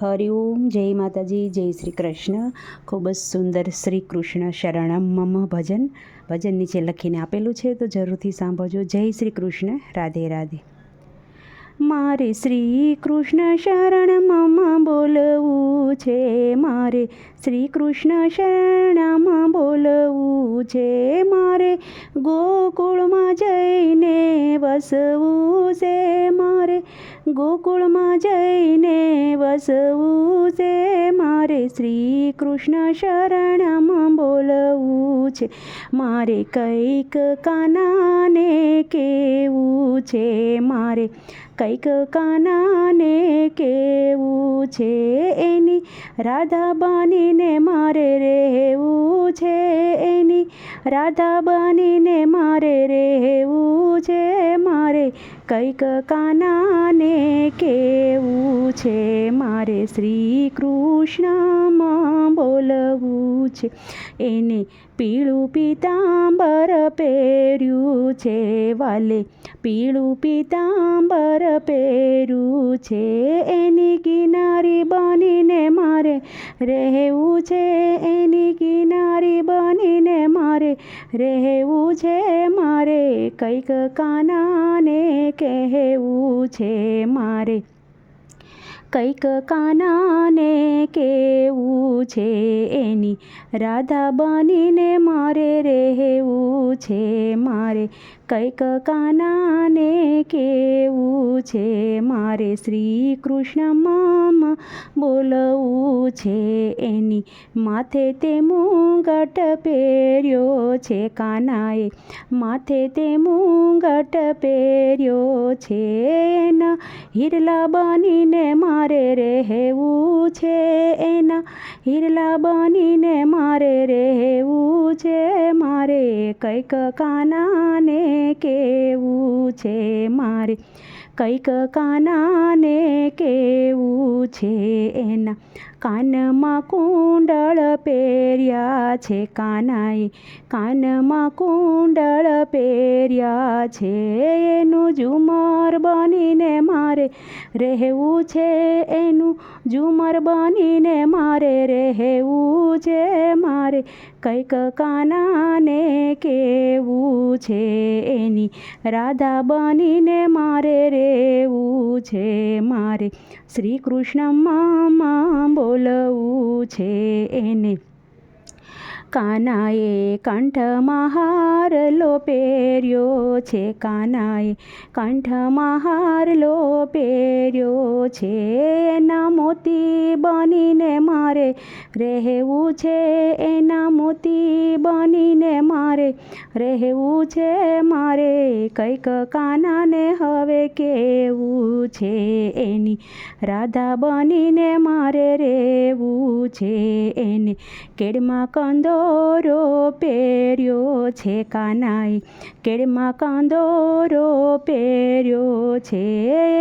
હરિઓમ, જય માતાજી, જય શ્રી કૃષ્ણ. ખૂબ જ સુંદર શ્રી કૃષ્ણ શરણમ મમ ભજન. ભજન નીચે લખીને આપેલું છે, તો જરૂરથી સાંભળજો. જય શ્રી કૃષ્ણ, રાધે રાધે. મારે શ્રી કૃષ્ણ શરણ મમ બોલવું છે. મારે શ્રી કૃષ્ણ શરણમાં બોલવું છે. મારે ગોકુળમાં જઈને વસવું છે. મારે ગોકુળમાં જઈને વસવું છે. મારે શ્રી કૃષ્ણ શરણમાં બોલવું છે. મારે કંઈક કાનાને કેવું છે. મારે કંઈક કાનાને કેવું છે. એની રાધા બનીને મારે રહેવું છે. એની રાધા બનીને મારે રહેવું છે. કંઈક કાનાને કેવું છે? મારે શ્રી કૃષ્ણમાં બોલવું છે. એને પીળું પીતાંબર પહેર્યું છે. વાલે પીળું પીતાંબર પહેર્યું છે. એની કિનારી બનીને મારે રહેવું છે. એની કિનારી બનીને મારે રહેવું છે. કંઈક કાનાને કહેવું છે મારે. કંઈક કાનાને કેવું છે એની. રાધા બનીને મારે રહેવું છે મારે. કંઈક કાનાને કેવું છે, મારે શ્રી કૃષ્ણ મામા બોલવું છે. એની માથે તે મુંગટ પહેર્યો છે, કાનાએ માથે તે મુંગટ પહેર્યો છે. એના હિરલા બનીને મારે રહેવું છે, એના હિરલા બનીને મારે રહેવું છે. મારે કંઈક કાનાને કેવું છે મારે. કંઈક કાનાને કેવું છે એના? કાનમાં કુંડળ પહેર્યા છે કાનાએ. કાનમાં કુંડળ પહેર્યા છે એનું ઝુમર બનીને મારે રહેવું છે એનું ઝુમર બનીને મારે રહેવું છે મારે. કંઈક કાનાને છે એની. રાધા બનીને મારે રહેવું છે મારે. શ્રી કૃષ્ણ મામા બોલવું છે એને. કાનાએ કંઠમાં હારલો પહેર્યો છે. કાનાએ કંઠમાં હારલો પહેર્યો છે. એના મોતી બનીને મારે રહેવું છે. એના મોતી બનીને મારે રહેવું છે, મારે કંઈક કાનાને હવે કેવું છે. એની રાધા બનીને મારે રહેવું છે. એને કેડમાં કંદોરો પહેર્યો છે, કાનાએ કેડમાં કંદોરો પહેર્યો છે.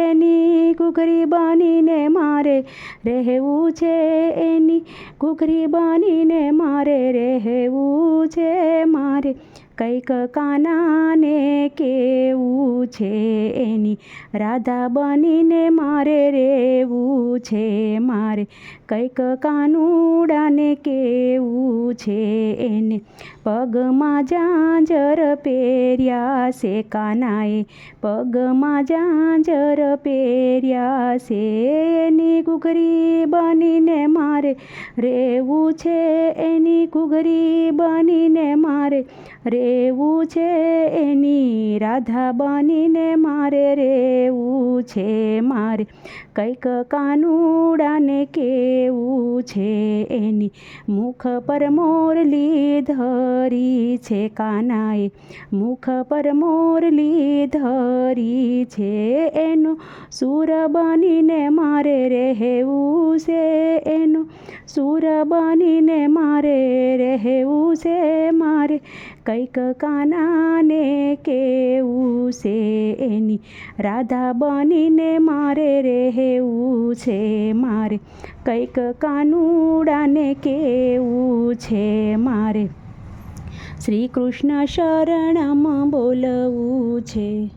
એની ઘૂઘરી બનીને મારે રહેવું છે, એની ઘૂઘરી બનીને મારે રહેવું છે, મારે નથી કંઈક કાનાને કેવું છે એની? રાધા બનીને મારે રહેવું છે મારે. કંઈક કાનુડાને કેવું છે એને? પગમાં જાંજર પહેર્યા છે કાનાએ. પગમાં જાંજર પહેર્યા છે એની ઘૂઘરી બનીને મારે. રહેવું છે એની ઘૂઘરી બનીને મારે. રહેવું છે એની રાધા બનીને મારે રહેવું છે મારે. કંઈક કાનુડાને કેવું છે એની મુખ પર મોરલી ધરી છે કાનાએ. મુખ પર મોરલી ધરી છે એનું સુર બનીને મારે રહેવું છે એનું સુર બનીને મારે રહેવું છે મારે. કંઈક કાનાને કેવું છે એની? રાધા બનીને મારે રહેવું છે મારે. કંઈક કાનુડાને કેવું છે મારે. શ્રી કૃષ્ણ શરણમ બોલવું છે.